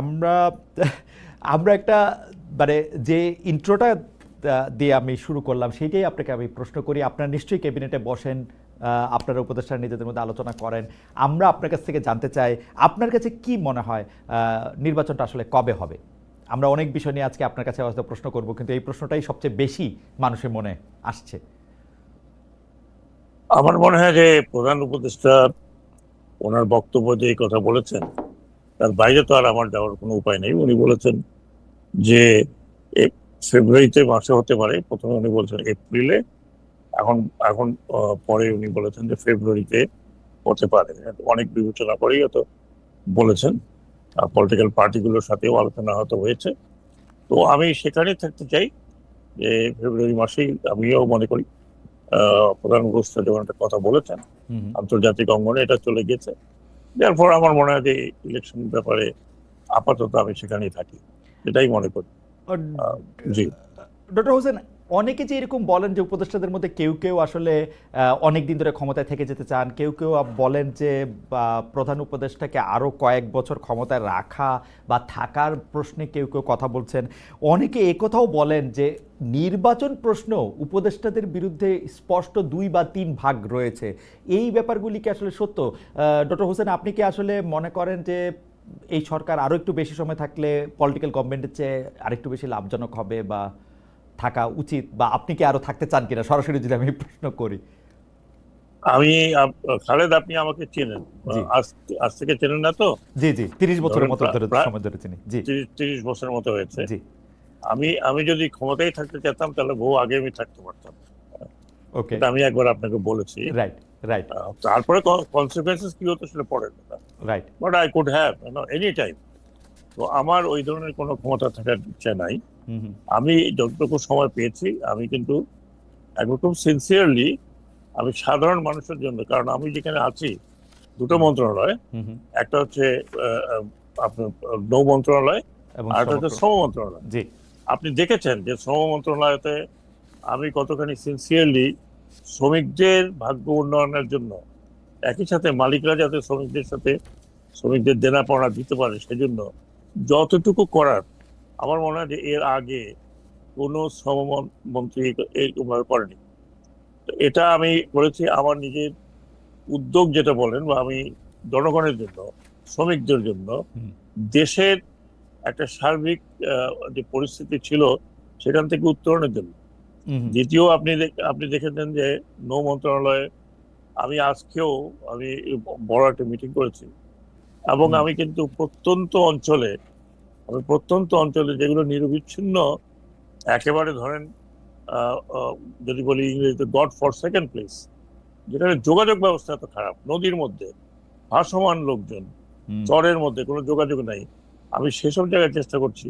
আমরা আমরা একটা মানে যে ইন্ট্রোটা দিয়ে আমি শুরু করলাম সেইটাই আপনাকে আমি প্রশ্ন করি। আপনারা নিশ্চয়ই ক্যাবিনেটে বসেন আপনারা উপদেষ্টা নিজেদের মধ্যে আলোচনা করেন। আমরা আপনার কাছ থেকে জানতে চাই আপনার কাছে কি মনে হয় আহ, নির্বাচনটা আসলে কবে হবে? আমরা অনেক বিষয় নিয়ে আজকে আপনার কাছে হয়তো প্রশ্ন করব কিন্তু এই প্রশ্নটাই সবচেয়ে বেশি মানুষের মনে আসছে। আমার মনে হয় যে প্রধান উপদেষ্টা ওনার বক্তব্য যে কথা বলেছেন তার বাইরে তো আর আমার যাওয়ার কোনো উপায় নেই। উনি বলেছেন যে ফেব্রুয়ারিতে মাসে হতে পারে। প্রথমে উনি বলছেন এপ্রিলে। এখন এখন পরে উনি বলেছেন যে ফেব্রুয়ারিতে হতে পারে। অনেক বিবেচনা করেই হয়তো বলেছেন। পলিটিক্যাল পার্টিগুলোর সাথেও আলোচনা হয়তো হয়েছে। তো আমি সেখানেই থাকতে চাই যে ফেব্রুয়ারি মাসেই আমিও মনে করি আহ, প্রধান উপদেষ্টা যখন একটা কথা বলেছেন আন্তর্জাতিক অঙ্গনে এটা চলে গেছে। যার আমার মনে হয় যে ইলেকশন ব্যাপারে আপাতত আমি সেখানেই থাকি। এটাই মনে করি। জি। ডক্টর হোসেন অনেকে যে এরকম বলেন যে উপদেষ্টাদের মধ্যে কেউ কেউ আসলে অনেক দিন ধরে ক্ষমতায় থেকে যেতে চান, কেউ কেউ বলেন যে প্রধান উপদেষ্টাকে আরও কয়েক বছর ক্ষমতায় রাখা বা থাকার প্রশ্নে কেউ কেউ কথা বলছেন। অনেকে একথাও বলেন যে, নির্বাচন প্রশ্ন উপদেষ্টাদের বিরুদ্ধে স্পষ্ট দুই বা তিন ভাগ রয়েছে। এই ব্যাপারগুলি কি আসলে সত্য? ডক্টর হোসেন, আপনি কি আসলে মনে করেন যে, এই সরকার আরও একটু বেশি সময় থাকলে পলিটিক্যাল গভর্নমেন্টের চেয়ে আরেকটু বেশি লাভজনক হবে বা থাকা উচিত বা আপনি কি আরও থাকতে চান কিনা? সরাসরি যদি আমি প্রশ্ন করি। আমি খালেদ আপনি আমাকে চেনেন। আজ থেকে চেনেন না তো? জি জি। তিরিশ বছরের মতো ধরে সময় ধরে চিনি। জি। তিরিশ বছরের মতো হয়েছে। জি। আমি আমি যদি ক্ষমতায় থাকতে চাইতাম তাহলে বহু আগে আমি থাকতে পারতাম। ওকে। আমি একবার আপনাকে বলেছি। Right right. তারপরে কনসিকুয়েন্সেস কি হতো সেটা কথা right. But I could have any time তো আমার ওই ধরনের কোনো ক্ষমতা থাকার ইচ্ছা নাই। আমি যতটুকু সময় পেয়েছি আমি কিন্তু খুব সিনসিয়ারলি আমি সাধারণ মানুষের জন্য কারণ আমি যেখানে আছি দুটো মন্ত্রণালয়। একটা হচ্ছে আপনার নৌ মন্ত্রণালয় আর একটা হচ্ছে শ্রম মন্ত্রণালয়। আপনি দেখেছেন যে শ্রম মন্ত্রণালয়তে আমি কতখানি সিনসিয়ারলি শ্রমিকদের ভাগ্য উন্নয়নের জন্য একই সাথে মালিকরা যাতে শ্রমিকদের সাথে শ্রমিকদের দেনা পাওনা দিতে পারে সেজন্য যতটুকু করার আমার মনে হয় যে এর আগে কোনো শ্রম মন- মন্ত্রী এইভাবে করেনি। এটা আমি করেছি আমার নিজের উদ্যোগ যেটা বলেন বা আমি জনগণের জন্য শ্রমিকদের জন্য দেশের একটা সার্বিক যে পরিস্থিতি ছিল সেখান থেকে উত্তরণের জন্য। দ্বিতীয় আপনি দেখ- আপনি দেখেছেন যে নৌ মন্ত্রণালয়ে আমি আজকেও আমি বড় একটা মিটিং করেছি। এবং আমি কিন্তু প্রত্যন্ত অঞ্চলে আমি প্রত্যন্ত অঞ্চলে যেগুলো নিরবিচ্ছিন্ন একেবারে ধরেন যদি বলি ইংরেজিতে গড ফর সেকেন্ড প্লেস যেখানে যোগাযোগ ব্যবস্থা এত খারাপ নদীর মধ্যে ভাসমান লোকজন চরের মধ্যে কোনো যোগাযোগ নাই। আমি সেসব জায়গায় চেষ্টা করছি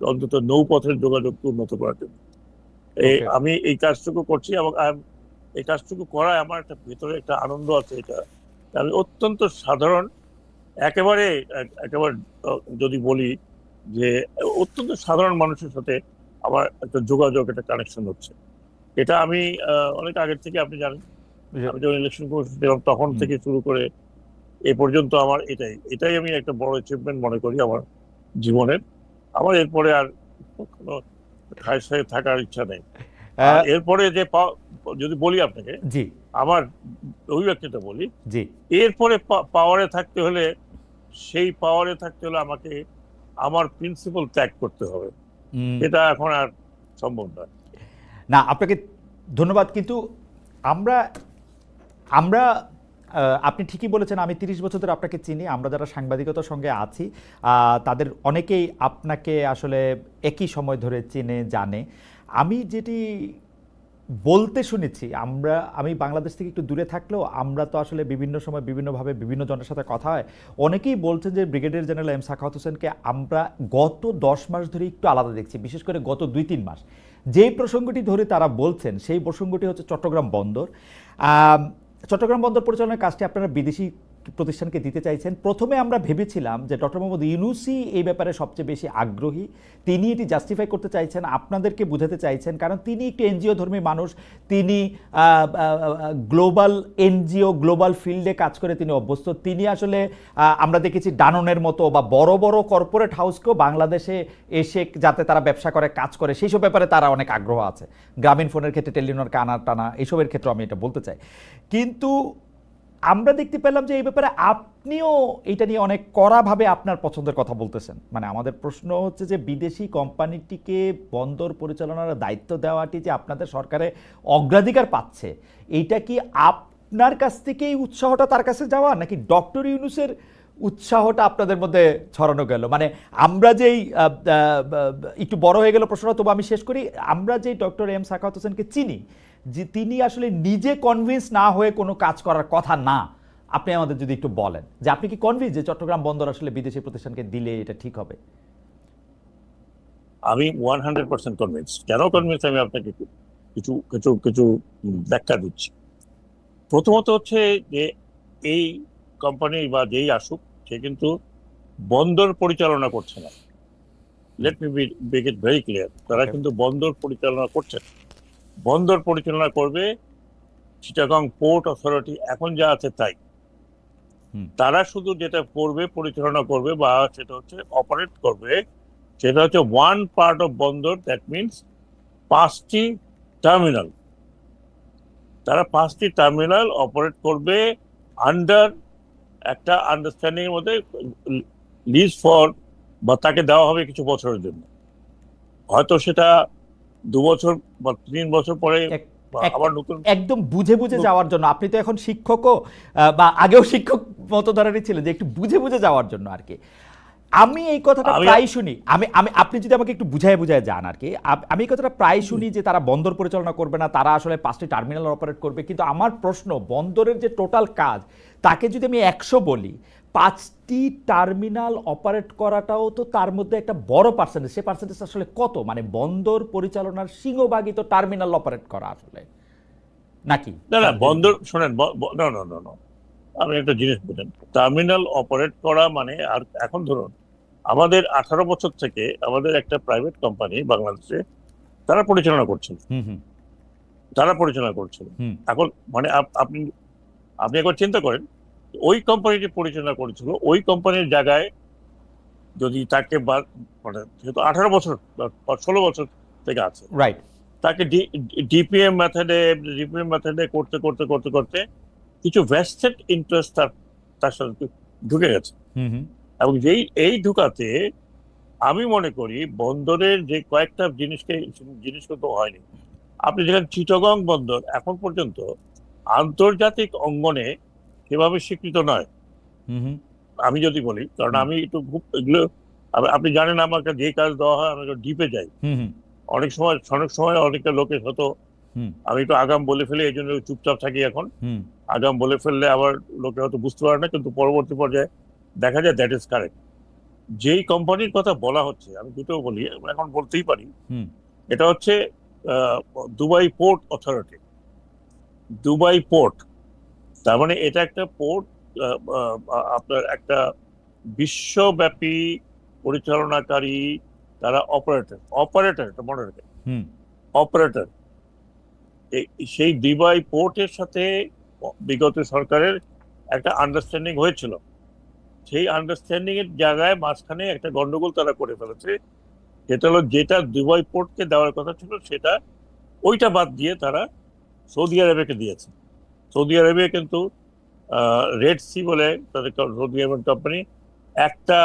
অন্তত নৌপথের যোগাযোগকে উন্নত করার জন্য। এই আমি এই কাজটুকু করছি এবং এই কাজটুকু করায় আমার একটা ভিতরে একটা আনন্দ আছে এটা। আমি অত্যন্ত সাধারণ একেবারে একেবারে যদি বলি যে অত্যন্ত সাধারণ মানুষের সাথে আমার একটা যোগাযোগ একটা কানেকশন হচ্ছে। এটা আমি অনেক আগের থেকে আপনি জানেন। আমি যখন ইলেকশন করছিলাম তখন থেকে শুরু করে এ পর্যন্ত আমার এটাই এটাই আমি একটা বড় অ্যাচিভমেন্ট মনে করি আমার জীবনের। আমার এরপরে আর কোনো সাথে থাকার ইচ্ছা নেই। এরপরে যে যদি বলি আপনাকে জি। আমার অভিব্যক্তিটা বলি জি। এরপরে পাওয়ারে থাকতে হলে সেই পাওয়ারে থাকতে হলে আমাকে আমার প্রিন্সিপাল ত্যাগ করতে হবে। এটা এখন আর সম্ভব নয়। না আপনাকে ধন্যবাদ কিন্তু আমরা আমরা আপনি ঠিকই বলেছেন আমি তিরিশ বছর ধরে আপনাকে চিনি আমরা যারা সাংবাদিকতার সঙ্গে আছি তাদের অনেকেই আপনাকে আসলে একই সময় ধরে চেনে জানে। আমি যেটি বলতে শুনেছি, আমরা, আমি বাংলাদেশ থেকে একটু দূরে থাকলেও আমরা তো আসলে বিভিন্ন সময় বিভিন্নভাবে বিভিন্ন জনের সাথে কথা হয়। অনেকেই বলছেন যে ব্রিগেডিয়ার জেনারেল এম সাখাওয়াত হোসেনকে আমরা গত দশ মাস ধরে একটু আলাদা দেখছি, বিশেষ করে গত দুই তিন মাস। যেই প্রসঙ্গটি ধরে তারা বলছেন, সেই প্রসঙ্গটি হচ্ছে চট্টগ্রাম বন্দর। চট্টগ্রাম বন্দর পরিচালনার কাজটি আপনারা বিদেশি প্রতিষ্ঠানকে দিতে চাইছেন। প্রথমে আমরা ভেবেছিলাম যে ডক্টর মোহাম্মদ ইউনুসি এই ব্যাপারে সবচেয়ে বেশি আগ্রহী। তিনি এটি জাস্টিফাই করতে চাইছেন, আপনাদেরকে বুঝাতে চাইছেন, কারণ তিনি একটি এনজিও ধর্মী মানুষ। তিনি গ্লোবাল এনজিও, গ্লোবাল ফিল্ডে কাজ করে তিনি অভ্যস্ত। তিনি আসলে আমরা দেখেছি ডাননের মতো বা বড় বড় কর্পোরেট হাউসকেও বাংলাদেশে এসে যাতে তারা ব্যবসা করে, কাজ করে সেই সব ব্যাপারে তারা অনেক আগ্রহ আছে। গ্রামীণ ফোনের ক্ষেত্রে টেলিনর কানা টানা এইসবের ক্ষেত্রে আমি এটা বলতে চাই। কিন্তু আমরা দেখতে পেলাম যে এই ব্যাপারে আপনিও এটা নিয়ে অনেক কড়াভাবে আপনার পছন্দের কথা বলতেছেন। মানে আমাদের প্রশ্ন হচ্ছে যে বিদেশি কোম্পানিটিকে বন্দর পরিচালনার দায়িত্ব দেওয়াটি যে আপনাদের সরকারে অগ্রাধিকার পাচ্ছে এইটা কি আপনার কাছ থেকেই উৎসাহটা তার কাছে যাওয়া, নাকি ডক্টর ইউনুসের উৎসাহটা আপনাদের মধ্যে ছড়ানো গেল? মানে আমরা যেই একটু বড় হয়ে গেল প্রশ্নটা, তবু আমি শেষ করি। আমরা যেই ডক্টর এম সাখাওয়াত হোসেনকে চিনি যে তিনি আসলে নিজে কনভিন্স না হয়ে কোনো কাজ করার কথা না। আপনি আমাদের যদি একটু বলেন যে আপনি কি কনভিন্স যে চট্টগ্রাম বন্দর আসলে বিদেশি প্রতিষ্ঠানকে দিলে এটা ঠিক হবে? আমি ওয়ান হান্ড্রেড পার্সেন্ট কনভিন্স কেন কনভিন্স আমি আপনাকে কিছু কিছু কিছু ব্যাখ্যা দিচ্ছি। প্রথমত হচ্ছে যে এই কোম্পানি বা যেই আসুক সে কিন্তু বন্দর পরিচালনা করছে না। Let me make it very clear তারা কিন্তু বন্দর পরিচালনা করছে না। বন্দর পরিচালনা করবে চিটাগং পোর্ট অথরিটি। এখন যা আছে তাই। তারা শুধু যেটা করবে পরিচালনা করবে বা সেটা হচ্ছে অপারেট করবে সেটা হচ্ছে ওয়ান পার্ট অফ বন্দর দ্যাট মিনস পাঁচটি টার্মিনাল তারা পাঁচটি টার্মিনাল অপারেট করবে আন্ডার একটা আন্ডারস্ট্যান্ডিং এর মধ্যে লিজ ফর বা তাকে দেওয়া হবে কিছু বছরের জন্য। হয়তো সেটা দু বছর বা তিন বছর পরে আবার নতুন একদম বুঝে বুঝে যাওয়ার জন্য। আপনি তো এখন শিক্ষকও বা আগেও শিক্ষক মতো ধরনেরই ছিলেন যে একটু বুঝে বুঝে যাওয়ার জন্য আর কি। আমি এই কথাটা প্রায় শুনি। আমি আমি আপনি যদি আমাকে একটু বুঝায় বুঝায় যান আর কি। আমি এই কথাটা প্রায় শুনি যে তারা বন্দর পরিচালনা করবে না তারা আসলে পাঁচটি টার্মিনাল অপারেট করবে। কিন্তু আমার প্রশ্ন বন্দরের যে টোটাল কাজ তাকে যদি আমি একশো বলি পাঁচটি টার্মিনাল অপারেট করাটাও তো তার মধ্যে একটা বড় পার্সেন্টেজ সে পার্সেন্টেজ আসলে কত? মানে বন্দর পরিচালনার সিংহভাগই তো টার্মিনাল অপারেট করা আসলে। নাকি? না না বন্দর শোনেন না না না না। আমি একটা জিনিস বলেন টার্মিনাল অপারেট করা মানে আর এখন ধরুন আমাদের আঠারো বছর থেকে আমাদের একটা প্রাইভেট কোম্পানি বাংলাদেশে তারা পরিচালনা করছিল। হুম হুম। তারা পরিচালনা করছিল। এখন মানে আপনি আপনি একবার চিন্তা করেন ওই কোম্পানিটি পরিচালনা করেছিল ওই কোম্পানির জায়গায় যদি তাকে মানে যেহেতু আঠারো বছর বা ষোলো বছর থেকে আছে। রাইট তাকে ডিপিএম মেথডে ডিপিএম মেথডে করতে করতে করতে করতে কিছু ভেস্টেড ইন্টারেস্ট তার তার সাথে ঢুকে গেছে। হুম হুম। এবং যেই এই ঢুকাতে আমি মনে করি বন্দরের যে কয়েকটা জিনিসকে জিনিস কিন্তু হয়নি। আপনি যেখানে চিটগং বন্দর এখন পর্যন্ত আন্তর্জাতিক অঙ্গনে সেভাবে স্বীকৃত নয়। আমি যদি বলি কারণ আমি একটু খুব এগুলো আপনি জানেন আমাকে যে কাজ দেওয়া হয় আমি ডিপে যাই। অনেক সময় অনেক সময় অনেকটা লোকের হতো। আমি একটু আগাম বলে ফেলি এই জন্য চুপচাপ থাকি এখন। হুম। আগাম বলে ফেললে আবার লোকে হয়তো বুঝতে পারে না কিন্তু পরবর্তী পর্যায়ে দেখা যায় দ্যাট ইজ কারেক্ট যেই কোম্পানির কথা বলা হচ্ছে আমি দুটো বলি এখন বলতেই পারি। এটা হচ্ছে আহ, Dubai port authority Dubai port তার মানে এটা একটা পোর্ট আপনার একটা বিশ্বব্যাপী পরিচালনাকারী তারা অপারেটর অপারেটর এটা মনে রাখেন হুম। অপারেটর সেই দুবাই পোর্টের সাথে বিগত সরকারের একটা আন্ডারস্ট্যান্ডিং হয়েছিল। সেই আন্ডারস্ট্যান্ডিং এর জায়গায় মাঝখানে একটা গন্ডগোল তারা করে ফেলেছে। যেটা হলো যেটা দুবাই পোর্টকে দেওয়ার কথা ছিল সেটা ওইটা বাদ দিয়ে তারা সৌদি আরবেকে দিয়েছে। সৌদি আরবে কিন্তু রেড সি বলে তাদের সৌদি আরবের কোম্পানি একটা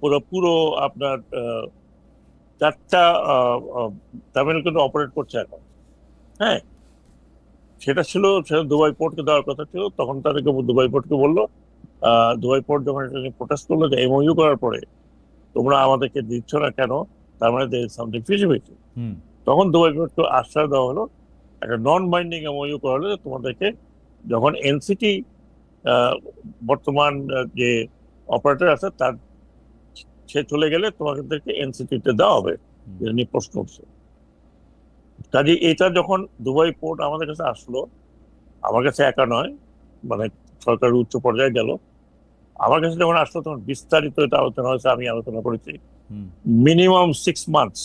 পুরো পুরো আপনার চারটা টার্মিনাল কিন্তু অপারেট করছে এখন। হ্যাঁ? সেটা ছিল সেটা দুবাই পোর্টকে দেওয়ার কথা ছিল তখন তাদেরকে দুবাই পোর্টকে বলল দুবাই পোর্ট যখন এটা নিয়ে প্রোটেস্ট করল যে এমওইউ করার পরে তোমরা আমাদেরকে দিচ্ছ না কেন? তার মানে সামথিং ফিজিবিলিটি হুম। তখন দুবাই পোর্টকে আশ্বাস দেওয়া হলো একটা নন বাইন্ডিং এমওইউ করা হলো তোমাদেরকে যখন এনসিটি বর্তমান যে অপারেটর আছে তার সে চলে গেলে তোমাদেরকে এনসিটিতে দেওয়া হবে। এটা নিয়ে প্রশ্ন উঠছে। কাজে এটা যখন দুবাই পোর্ট আমাদের কাছে আসলো আমার কাছে একা নয় মানে সরকারের উচ্চ পর্যায়ে গেল। আমার কাছে যখন আসলো তখন বিস্তারিত এটা আলোচনা হয়েছে আমি আলোচনা করেছি। মিনিমাম সিক্স মান্থস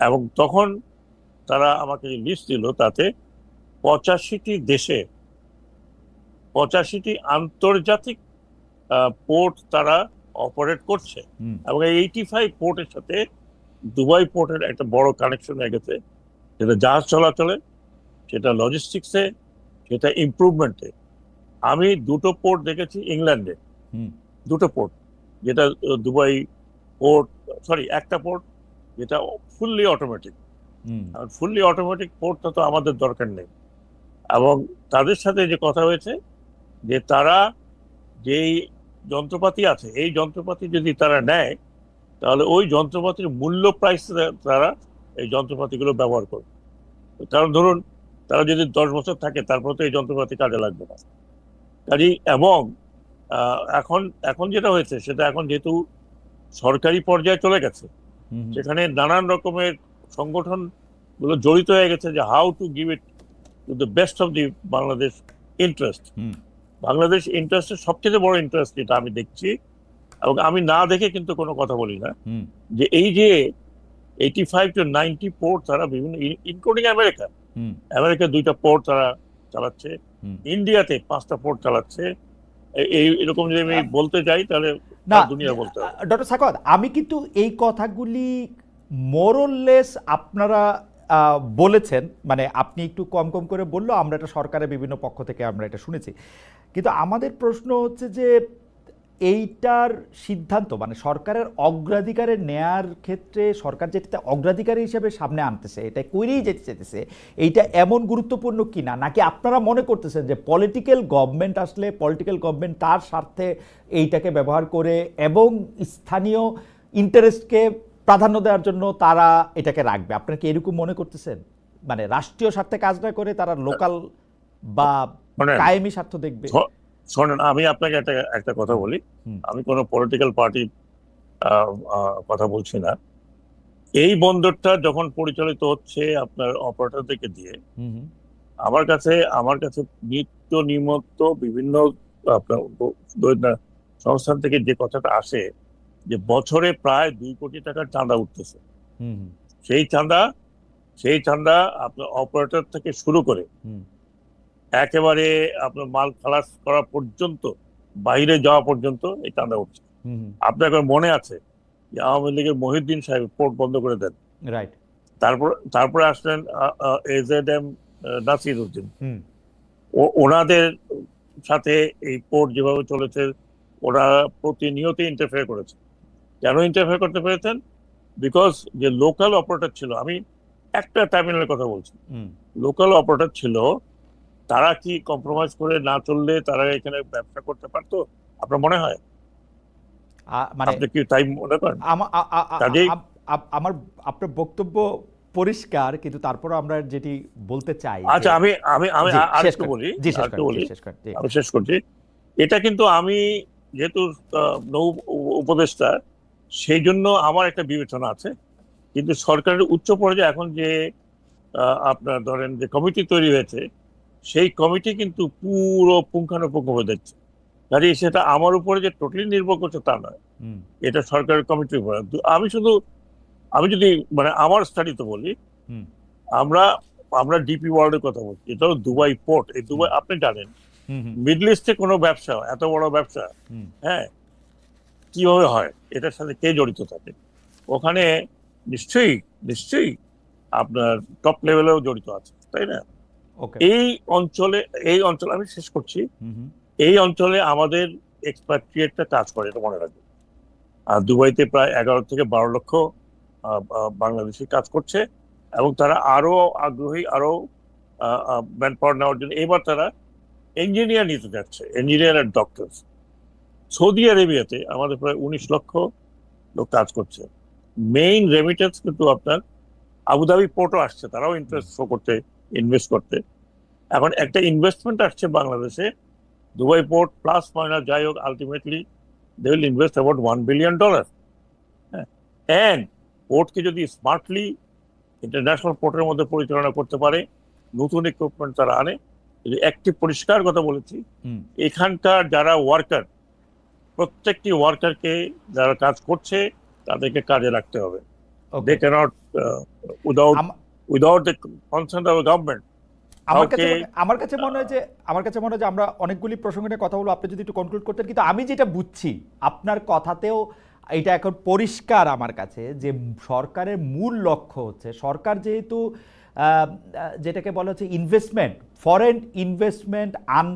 এবং তখন তারা আমাকে যে লিস্ট দিল তাতে পঁচাশিটি দেশে পঁচাশিটি আন্তর্জাতিক পোর্ট তারা অপারেট করছে। এবং এইটি ফাইভ পোর্টের সাথে দুবাই পোর্টের একটা বড় কানেকশন হয়ে গেছে। সেটা জাহাজ চলাচলে সেটা লজিস্টিক্সে সেটা ইমপ্রুভমেন্টে আমি দুটো পোর্ট দেখেছি ইংল্যান্ডে। দুটো পোর্ট যেটা দুবাই পোর্ট সরি একটা পোর্ট যেটা fully automatic hmm. Fully automatic পোর্টটা তো আমাদের দরকার নেই। এবং তাদের সাথে যে কথা হয়েছে যে তারা যেই যন্ত্রপাতি আছে এই যন্ত্রপাতি যদি তারা নেয় তাহলে ওই যন্ত্রপাতির মূল্য প্রাইস তারা এই যন্ত্রপাতিগুলো ব্যবহার করবে। কারণ ধরুন তারা যদি দশ বছর থাকে তারপর তো এই যন্ত্রপাতি কাজে লাগবে না। কাজেই এবং এখন এখন যেটা হয়েছে সেটা এখন যেহেতু সরকারি পর্যায়ে চলে গেছে। সেখানে নানান রকমের সংগঠনগুলো জড়িত হয়ে গেছে যে how to give it to the best of the Bangladesh interest Bangladesh ইন্টারেস্টের সবচেয়ে বড় ইন্টারেস্ট যেটা আমি দেখছি এবং আমি না দেখে কিন্তু কোনো কথা বলি না যে এই যে eighty five two ninety port তারা বিভিন্ন ইনক্লুডিং আমেরিকা আমেরিকা দুইটা পোর্ট তারা চালাচ্ছে ইন্ডিয়াতে পাঁচটা পোর্ট চালাচ্ছে এই এরকম যদি আমি বলতে যাই তাহলে না দুনিয়া বলতে ডক্টর সাকত আমি কিন্তু এই কথাগুলি মোরললেস আপনারা বলেছেন মানে আপনি একটু কম কম করে বলল, আমরা এটা সরকারের বিভিন্ন পক্ষ থেকে আমরা এটা শুনেছি। কিন্তু আমাদের প্রশ্ন হচ্ছে যে, এইটার সিদ্ধান্ত মানে সরকারের অগ্রাধিকারের নেয়ার ক্ষেত্রে, সরকার যেটাতে অগ্রাধিকার হিসেবে সামনে আনতেছে, এটা করেই যেতে চেতেছে এইটা এমন গুরুত্বপূর্ণ কি না নাকি আপনারা মনে করতেছেন যে পলিটিক্যাল গভর্নমেন্ট আসলে পলিটিক্যাল গভর্নমেন্ট তার স্বার্থে এইটাকে ব্যবহার করে এবং স্থানীয় ইন্টারেস্টকে প্রাধান্য দেওয়ার জন্য তারা এটাকে রাখবে। আপনারা কি এরকম মনে করতেছেন? মানে রাষ্ট্রীয় স্বার্থে কাজ না করে তারা লোকাল বা কায়েমি স্বার্থ দেখবে? শোনেন আমি আপনাকে একটা একটা কথা বলি। আমি কোনো পলিটিক্যাল পার্টির কথা বলছি না। এই বন্দরটা যখন পরিচালিত হচ্ছে আপনার অপারেটরদেরকে দিয়ে আমার কাছে আমার কাছে নিত্য নিমত্ত বিভিন্ন আপনার সংস্থান থেকে যে কথাটা আসে যে বছরে প্রায় দুই কোটি টাকার চাঁদা উঠতেছে। সেই চাঁদা সেই চাঁদা আপনার অপারেটর থেকে শুরু করে একেবারে আপনার মাল খালাস করা পর্যন্ত বাইরে যাওয়া পর্যন্ত এই চাঁদা উঠছে। আপনার মনে আছে যে আওয়ামী লীগের মহিউদ্দিন সাহেব পোর্ট বন্ধ করে দেন? রাইট তারপর তারপরে আসলেন এজেড এম নাসির উদ্দিন ওনাদের সাথে এই পোর্ট যেভাবে চলেছে ওরা প্রতিনিয়ত ইন্টারফেয়ার করেছে। কেন ইন্টারফেয়ার করতে পেরেছেন? বিকজ যে লোকাল অপারেটর ছিল আমি একটা টার্মিনালের কথা বলছি। লোকাল অপারেটর ছিল তারা কি কম্প্রোমাইজ করে না চললে তারা এখানে ব্যবসা করতে পারতো? আপনার মনে হয়? মানে আপনি কি তাই মনে করেন? আমার আপনার বক্তব্য পরিষ্কার কিন্তু তারপর আমরা যেটি বলতে চাই আচ্ছা আমি আমি আমি জি, আর একটু বলি বলি। আমি শেষ করছি। এটা কিন্তু আমি যেহেতু নৌ উপদেষ্টা সেই জন্য আমার একটা বিবেচনা আছে। কিন্তু সরকারের উচ্চ পর্যায়ে এখন যে আপনার ধরেন যে কমিটি তৈরি হয়েছে সেই কমিটি কিন্তু পুরো পুঙ্খানুপুঙ্খভাবে দেখছে। কাজে সেটা আমার উপরে যে টোটালি নির্ভর করছে তা নয়। এটা সরকারের কমিটির উপরে। আমি শুধু আমি যদি মানে আমার স্টাডিতে বলি। আমরা আমরা ডিপি ওয়ার্ল্ডের কথা বলছি। এটা হলো দুবাই পোর্ট এই দুবাই আপনি জানেন মিডল ইস্টে কোনো ব্যবসা এত বড় ব্যবসা হ্যাঁ কীভাবে হয়? এটার সাথে কে জড়িত থাকে? ওখানে নিশ্চয়ই নিশ্চয়ই আপনার টপ লেভেলেও জড়িত আছে তাই না? এই অঞ্চলে এই অঞ্চলে আমি শেষ করছি। এই অঞ্চলে আমাদের এক্সপার্টিয়েটটা কাজ করে এটা মনে রাখবেন। আর দুবাইতে প্রায় এগারো থেকে বারো লক্ষ বাংলাদেশি কাজ করছে এবং তারা আরও আগ্রহী আরও ম্যান পাওয়ার নেওয়ার জন্য। এবার তারা ইঞ্জিনিয়ার নিতে যাচ্ছে ইঞ্জিনিয়ার আর ডক্টর সৌদি আরেবিয়াতে আমাদের প্রায় উনিশ লক্ষ লোক কাজ করছে। মেইন রেমিটেন্স কিন্তু আপনার আবুধাবি পোর্টও আসছে তারাও ইন্টারেস্ট শো করতে ইনভেস্ট করতে। এখন একটা ইনভেস্টমেন্ট আসছে বাংলাদেশে দুবাই পোর্ট প্লাস মাইনাস যাই হোক ultimately they will invest about one billion dollar হ্যাঁ অ্যান্ড পোর্টকে যদি স্মার্টলি ইন্টারন্যাশনাল পোর্টের মধ্যে পরিচালনা করতে পারে নতুন ইকুইপমেন্ট তারা আনে। একটি পরিষ্কার কথা বলেছি এখানকার যারা ওয়ার্কার প্রত্যেকটি ওয়ার্কারকে যারা কাজ করছে তাদেরকে কাজে রাখতে হবে. They cannot without without the consent of government আমার কাছে আমার কাছে মনে হয় যে আমার কাছে মনে হয় যে আমরা অনেকগুলি প্রসঙ্গ নিয়ে কথা বলব আপনি যদি একটু কনক্লুড করতেন কিন্তু আমি যেটা বুঝছি আপনার কথাতেও এটা এখন পরিষ্কার আমার কাছে যে সরকারের মূল লক্ষ্য হচ্ছে সরকার যেহেতু যেটাকে বলা হচ্ছে ইনভেস্টমেন্ট ফরেন ইনভেস্টমেন্ট আন